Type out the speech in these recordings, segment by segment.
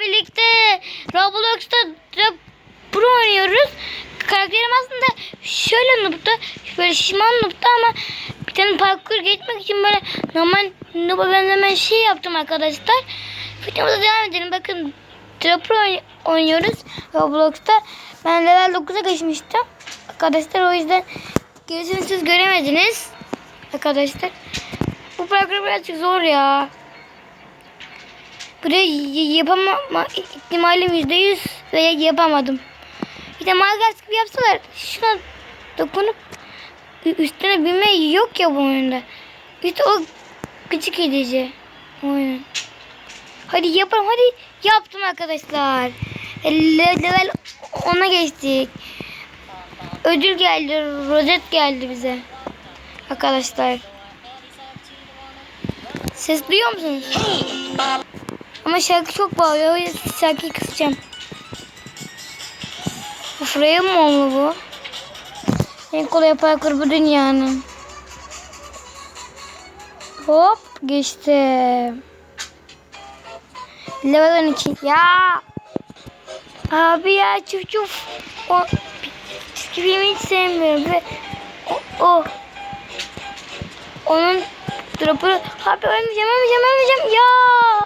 birlikte Roblox'ta pro oynuyoruz. Karakterim aslında şöyle noob'da, böyle şişman noob'da ama bir tane parkur geçmek için böyle normal noob'a benzemen şey yaptım arkadaşlar. Videomuza devam edelim. Bakın oyn- oynuyoruz Roblox'ta. Ben level 9'a geçmiştim. Arkadaşlar o yüzden gerisini siz göremediniz. Arkadaşlar. Bu parkur birazcık zor ya. Burayı yapamama ihtimalim yüzde yüz ve yapamadım. Bir de Malgars gibi yapsalar şuna dokunup üstüne binme yok ya bu oyunda. İşte o küçük edici oyun. Hadi yapalım hadi yaptım arkadaşlar. Le- level 10'a geçtik. Ödül geldi, rozet geldi bize. Arkadaşlar. Ses duyuyor musunuz? Ama şarkı çok bağırıyor. O yüzden şarkıyı kısacağım. Of Raya mı oldu bu? En kolay parkur bu dünyanın. Hop geçtim. Level 12. Ya. Abi ya çuf çuf. O çizgi filmi hiç sevmiyorum ve o, o onun drop'u abi ölmeyeceğim ölmeyeceğim ölmeyeceğim ya.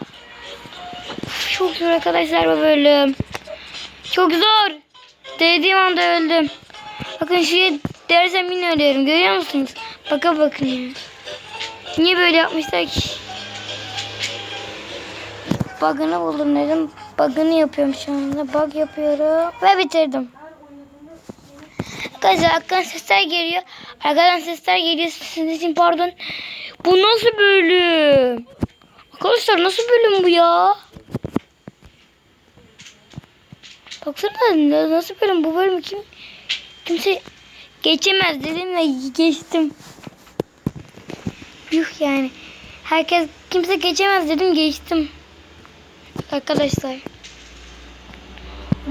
Çok zor arkadaşlar bu bölüm. Çok zor. Değdiğim anda öldüm. Bakın şuraya dersem yine ölüyorum. Görüyor musunuz? Bakın bakın. Niye böyle yapmışlar ki? Bug'ını buldum dedim. Bug'ını yapıyorum şu anda. Bug yapıyorum. Ve bitirdim. Arkadaşlar arkadan sesler geliyor. Arkadan sesler geliyor. Sizin için pardon. Bu nasıl bölüm? Arkadaşlar nasıl bölüm bu ya? Baksana nasıl bölüm bu bölüm kim kimse geçemez dedim ve geçtim. Yuh yani. Herkes kimse geçemez dedim geçtim. Arkadaşlar.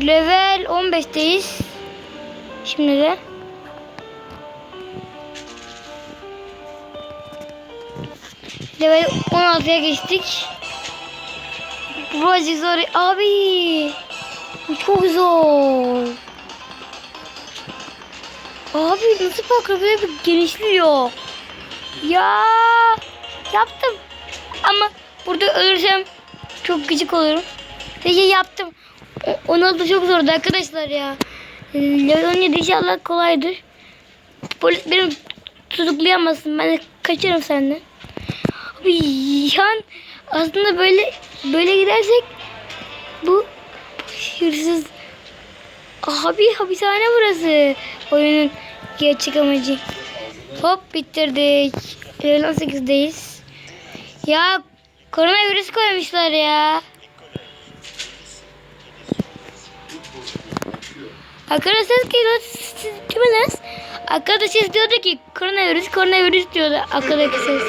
Level 15'teyiz. Şimdi de. Level 16'ya geçtik. Burası zor. Abi. Çok zor. Abi nasıl böyle bir genişliyor. Ya yaptım. Ama burada ölürsem çok gıcık olurum. Peki yaptım. Onu da çok zordu arkadaşlar ya. Level 17 inşallah kolaydır. Polis beni tutuklayamasın. Ben de kaçarım senden. Abi yan aslında böyle böyle gidersek bu hırsız abi hapishane burası. Oyunun gerçek amacı. Hop bitirdik. Level 18'deyiz. Ya koronavirüs koymuşlar ya. Arkadaşlar ses. Siz kimsiniz? Arkadaş ses diyordu ki koronavirüs koronavirüs diyordu arkadaki ses.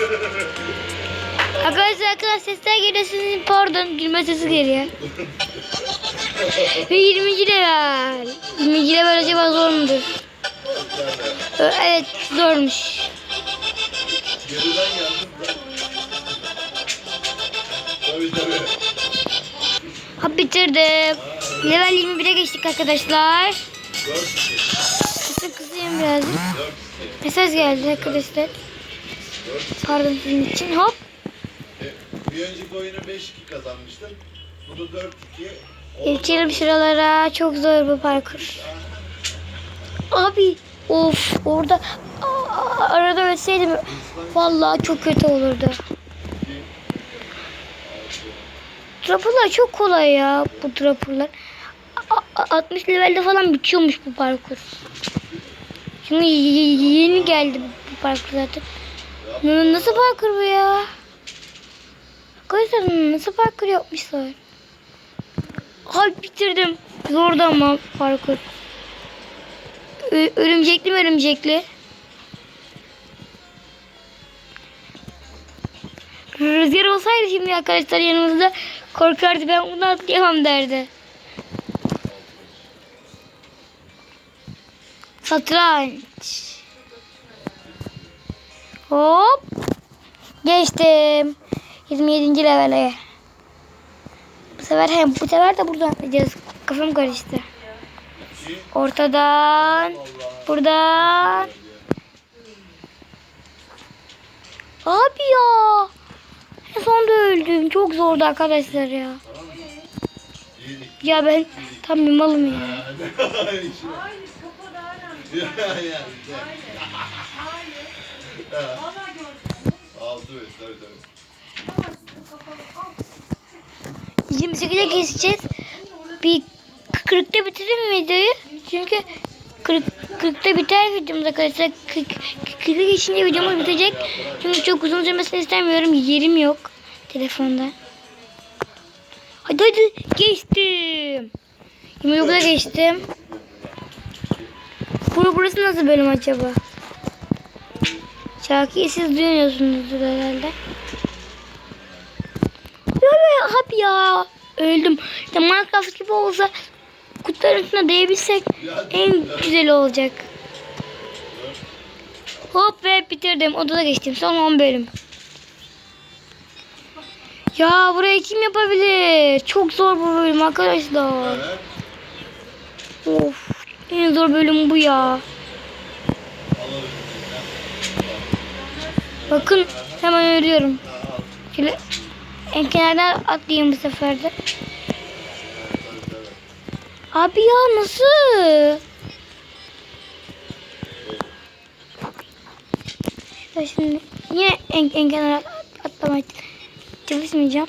Arkadaşlar arkadaş sesler geliyor sizin pardon gülme sesi geliyor. Ve 20. level. 20. level acaba zor mudur? Evet zormuş. Ha bitirdim. Level 21'e geçtik arkadaşlar. Sesi kısayım biraz. Mesaj geldi arkadaşlar. Pardon sizin için. Hop. Bir önceki oyunu 5-2 kazanmıştım. Bunu 4-2. Geçelim şuralara. Çok zor bu parkur. Abi of orada arada ölseydim vallahi çok kötü olurdu. Trapurlar çok kolay ya bu a- 60 levelde falan bitiyormuş bu parkur. Şimdi yeni geldi bu, parkur zaten. Nasıl parkur bu ya? Arkadaşlar nasıl parkur yapmışlar? Ay bitirdim. Zordu ama parkur. Örümcekli mi örümcekli? Rüzgar olsaydı şimdi arkadaşlar yanımızda korkardı ben bunu atlayamam derdi. Satranç. Hop. Geçtim. 27. levele. Bu sefer hem bu sefer de buradan gideceğiz. Kafam karıştı. Ortadan, buradan. Abi ya. En sonunda öldüm. Çok zordu arkadaşlar ya. Ya ben tam bir malım ya. Hayır kafa Ya ya. Ya. Altı beş tabii 28'e geçeceğiz. Bir 40'ta bitirelim videoyu? Çünkü 40, 40'ta biter videomuz arkadaşlar. 40, 40'a geçince videomuz bitecek. Çünkü çok uzun sürmesini istemiyorum. Yerim yok telefonda. Hadi hadi geçtim. 29'a geçtim. Bur burası nasıl bölüm acaba? Şarkıyı siz duyuyorsunuzdur herhalde. Hap ya. Öldüm. İşte Minecraft gibi olsa kutuların üstüne değebilsek en güzel olacak. Hop ve bitirdim. Odada geçtim. Son 10 bölüm. Ya burayı kim yapabilir? Çok zor bu bölüm arkadaşlar. Evet. Of. En zor bölüm bu ya. Bakın hemen al. Şöyle en kenardan atlayayım bu sefer de. Abi ya nasıl? Ya şimdi yine en, en kenara atlamaya çalışmayacağım.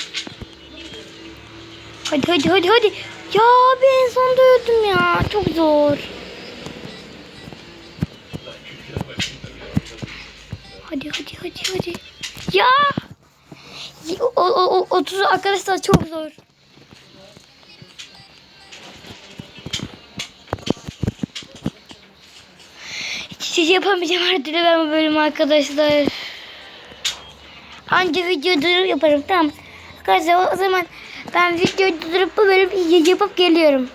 Hadi hadi hadi hadi. Ya abi en sonunda öldüm ya. Çok zor. Hadi hadi hadi hadi. O, o, o, 30 arkadaşlar çok zor. Hiç şey yapamayacağım artık ben bu bölümü arkadaşlar. Anca video durup yaparım tamam. Arkadaşlar o zaman ben videoyu durdurup bu bölümü yapıp geliyorum.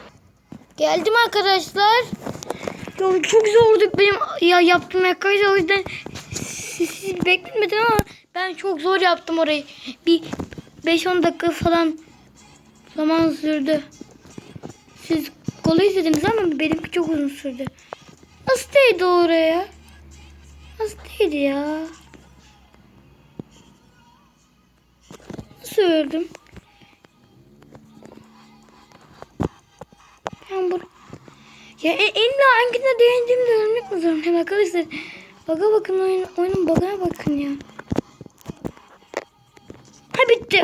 Geldim arkadaşlar. Ya çok zordu benim ya yaptığım arkadaşlar o yüzden siz, siz ama ben çok zor yaptım orayı. Bir 5-10 dakika falan zaman sürdü. Siz kolay izlediniz ama benimki çok uzun sürdü. Nasıl değdi oraya? Nasıl değdi ya? Nasıl öldüm? Ben bu... Ya elimle hangine değindiğimde ölmek mi zorundayım arkadaşlar? Baga bakın oyun, oyunun bagına bakın ya. Ha bitti.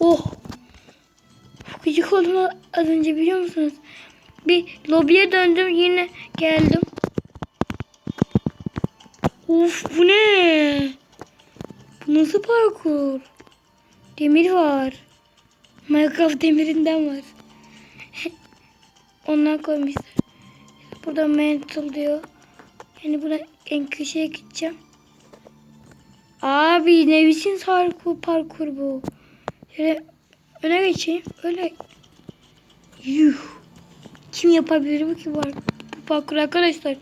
Oh. Gıcık oldum az önce biliyor musunuz? Bir lobiye döndüm yine geldim. Of bu ne? Bu nasıl parkur? Demir var. Minecraft demirinden var. Ondan koymuşlar. Burada mental diyor. Yani buna en köşeye gideceğim. Abi ne biçim parkur, parkur bu. Şöyle öne geçeyim. Öyle. Yuh. Kim yapabilir bu ki var? Bu parkur arkadaşlar.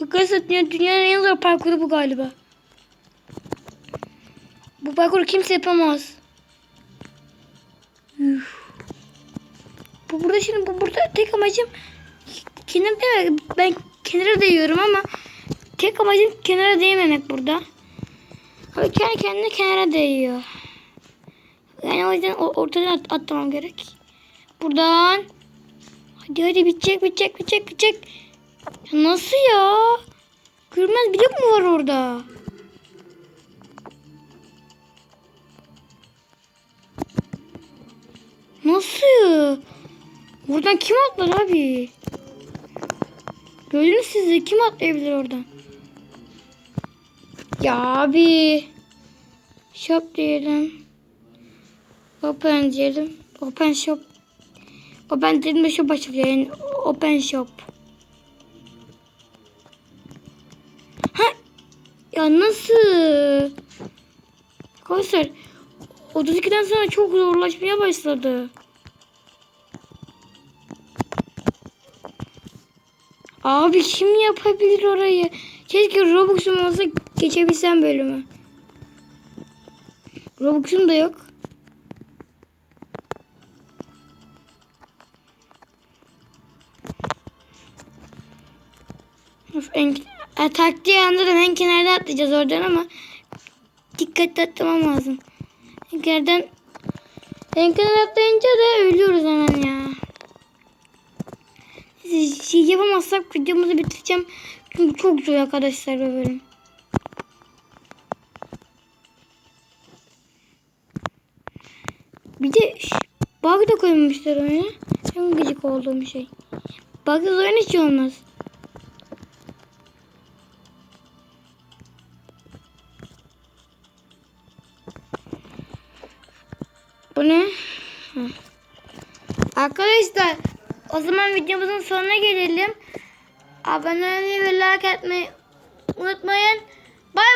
Arkadaşlar dünya- dünyanın en zor parkuru bu galiba. Bu parkuru kimse yapamaz. Yuh. Bu burada şimdi bu burada tek amacım kenar değil Ben kenara değiyorum ama tek amacım kenara değmemek burada. Abi kendi kendine kenara değiyor. Yani o yüzden ortadan at- atlamam gerek. Buradan. Hadi hadi bitecek bitecek bitecek bitecek. Ya nasıl ya? Görmez blok mu var orada? Nasıl? Buradan kim atlar abi? Gördünüz siz de kim atlayabilir oradan? Ya abi. Shop diyelim. Open diyelim. Open shop. Open dediğimde shop açılıyor. Yani open shop. Ha? Ya nasıl? Arkadaşlar 32'den sonra çok zorlaşmaya başladı. Abi kim yapabilir orayı? Keşke Robux'um olsa geçebilsem bölümü. Robux'um da yok. Of, en, e, taktiği anladım. En kenarda atlayacağız oradan ama dikkatli atlamam lazım. En kenardan en kenara atlayınca da ölüyoruz hemen ya. Şey yapamazsak videomuzu bitireceğim. Çünkü çok zor arkadaşlar bu bölüm. Bir de bug da koymamışlar oyuna. En gıcık olduğum şey. Bugsız oyun hiç olmaz. Bu ne? Hı. Arkadaşlar o zaman videomuzun sonuna gelelim. Abone olmayı ve like atmayı unutmayın. Bay bay.